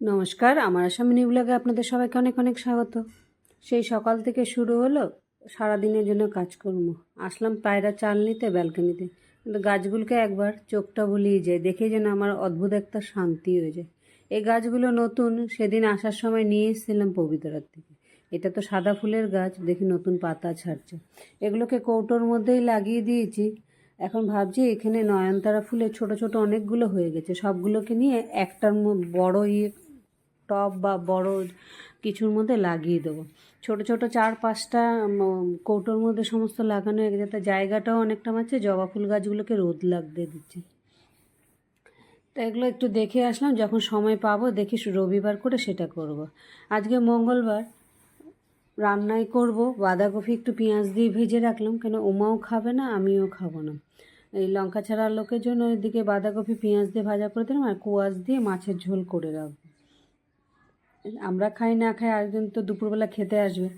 নমস্কার, আমার আসামি নিউব্লগে আপনাদের সবাইকে অনেক অনেক স্বাগত। সেই সকাল থেকে শুরু হলো, সারাদিনের জন্য কাজকর্ম। আসলাম পায়রা চাল নিতে, ব্যালকনিতে। কিন্তু গাছগুলোকে একবার চোখটা বুলিয়ে যায়, দেখে যেন আমার অদ্ভুত একটা শান্তি হয়ে যায়। এই গাছগুলো নতুন, সেদিন আসার সময় নিয়ে এসেছিলাম পবিত্রার থেকে এটা তো সাদা ফুলের গাছ, দেখি নতুন পাতা ছাড়ছে। এগুলোকে কৌটোর মধ্যেই লাগিয়ে দিয়েছি। এখন ভাবছি এখানে নয়নতারা ফুলের ছোট ছোট অনেকগুলো হয়ে গেছে। সবগুলোকে নিয়ে একটার বড় ইয়ে টব বা বড় কিছুর মধ্যে লাগিয়ে দেবো। ছোট ছোট চার পাঁচটা কৌটোর মধ্যে সমস্ত লাগানো হয়ে গেছে। জায়গাটাও অনেকটা মারছে জবা ফুল গাছগুলোকে রোদ লাগতে দিচ্ছে। তা এগুলো একটু দেখে আসলাম, যখন সময় পাবো দেখি রবিবার করে সেটা করব। আজকে মঙ্গলবার, রান্নাই করব। বাঁধাকপি একটু পেঁয়াজ দিয়ে ভেজে রাখলাম, কেন ওমাও খাবে না, আমিও খাব না। এই লঙ্কা ছাড়া লোকের জন্য এদিকে বাঁধাকপি পেঁয়াজ দিয়ে ভাজা করে দিলাম, আর কুয়াশ দিয়ে মাছের ঝোল করে রাখব। আমরা খাই, না খাই, আরেকজন তো দুপুরবেলা খেতে আসবে।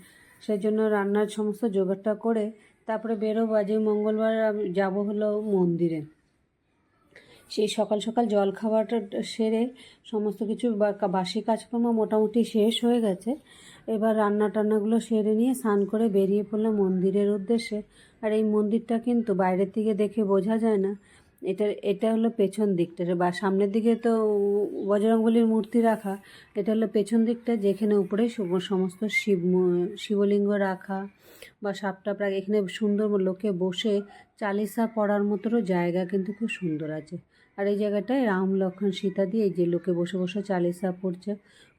সেই জন্য রান্নার সমস্ত জোগাড়টা করে তারপরে বেরোবো। আজকে মঙ্গলবার যাব হলো মন্দিরে। সেই সকাল সকাল জল খাওয়াটা সেরে সমস্ত কিছু বাসি কাজকর্ম মোটামুটি শেষ হয়ে গেছে। এবার রান্না টান্নাগুলো সেরে নিয়ে স্নান করে বেরিয়ে পড়লাম মন্দিরের উদ্দেশ্যে। আর এই মন্দিরটা কিন্তু বাইরের থেকে দেখে বোঝা যায় না। এটা এটা হলো পেছন দিকটা। বা সামনের দিকে তো বজরংবলির মূর্তি রাখা, এটা হলো পেছন দিকটা, যেখানে উপরে সমস্ত শিব শিবলিঙ্গ রাখা বা সাপটাপ রাখা এখানে সুন্দর লোকে বসে চালিসা পড়ার মতোরও জায়গা কিন্তু খুব সুন্দর আছে। আর এই জায়গাটায় রাম লক্ষ্মণ সীতা দিয়ে এই যে লোকে বসে বসে চালিসা পড়ছে।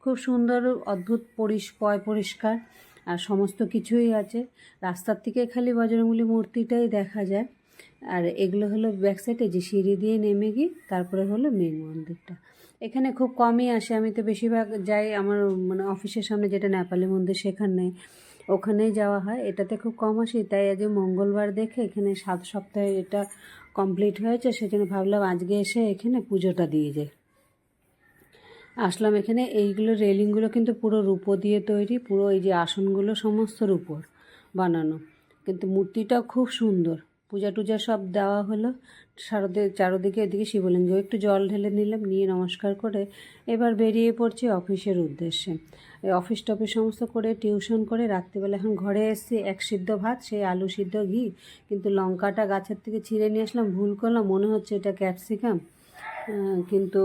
খুব সুন্দর, অদ্ভুত পরিস, পয় পরিষ্কার, আর সমস্ত কিছুই আছে। রাস্তার থেকে খালি বজরংবলী মূর্তিটাই দেখা যায়। আর এগুলো হলো ব্যাক সাইডে যে সিঁড়ি দিয়ে নেমে গিয়ে তারপরে হলো মেন মন্দিরটা। এখানে খুব কমই আসে। আমি তো বেশিরভাগ যাই আমার মানে অফিসের সামনে যেটা নেপালি মন্দির সেখানে, ওখানেই যাওয়া হয়। এটাতে খুব কম আসি। তাই আজ মঙ্গলবার দেখে এখানে সাত সপ্তাহে এটা কমপ্লিট হয়েছে। সেজন্য ভাবলাম আজকে এসে এখানে পুজোটা দিয়ে যায় আসলাম এখানে। এইগুলো রেলিংগুলো কিন্তু পুরো রূপো দিয়ে তৈরি। পুরো এই যে আসনগুলো সমস্ত রূপোর বানানো। কিন্তু মূর্তিটাও খুব সুন্দর। পূজা টুজা সব দেওয়া হলো। সারদে চারোদিকে এদিকে শিবলিঙ্গ একটু জল ঢেলে নিলাম, নিয়ে নমস্কার করে এবার বেরিয়ে পড়ছি অফিসের উদ্দেশ্যে। অফিস টফিস সমস্ত করে টিউশন করে রাত্রিবেলা এখন ঘরে এসেছি এক সিদ্ধ ভাত, সেই আলু সিদ্ধ ঘি। কিন্তু লঙ্কাটা গাছের থেকে ছিঁড়ে নিয়ে আসলাম, ভুল করলাম, মনে হচ্ছে এটা ক্যাপসিকাম। কিন্তু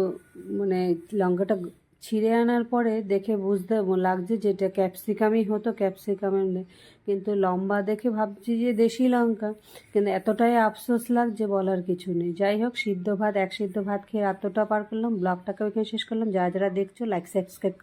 মানে লঙ্কাটা ছিঁড়ে আনার পরে দেখে বুঝতে লাগছে যেটা ক্যাপসিকামই হতো, ক্যাপসিকামের কিন্তু লম্বা দেখে ভাবছি যে দেশি লঙ্কা। কিন্তু এতটাই আফসোস লাগছে বলার কিছু নেই। যাই হোক, সিদ্ধ ভাত, এক সিদ্ধ ভাত খেয়ে এতটা পার করলাম, ব্লগটাকে ওইখানে শেষ করলাম। যারা যারা দেখছ লাইক সাবস্ক্রাইব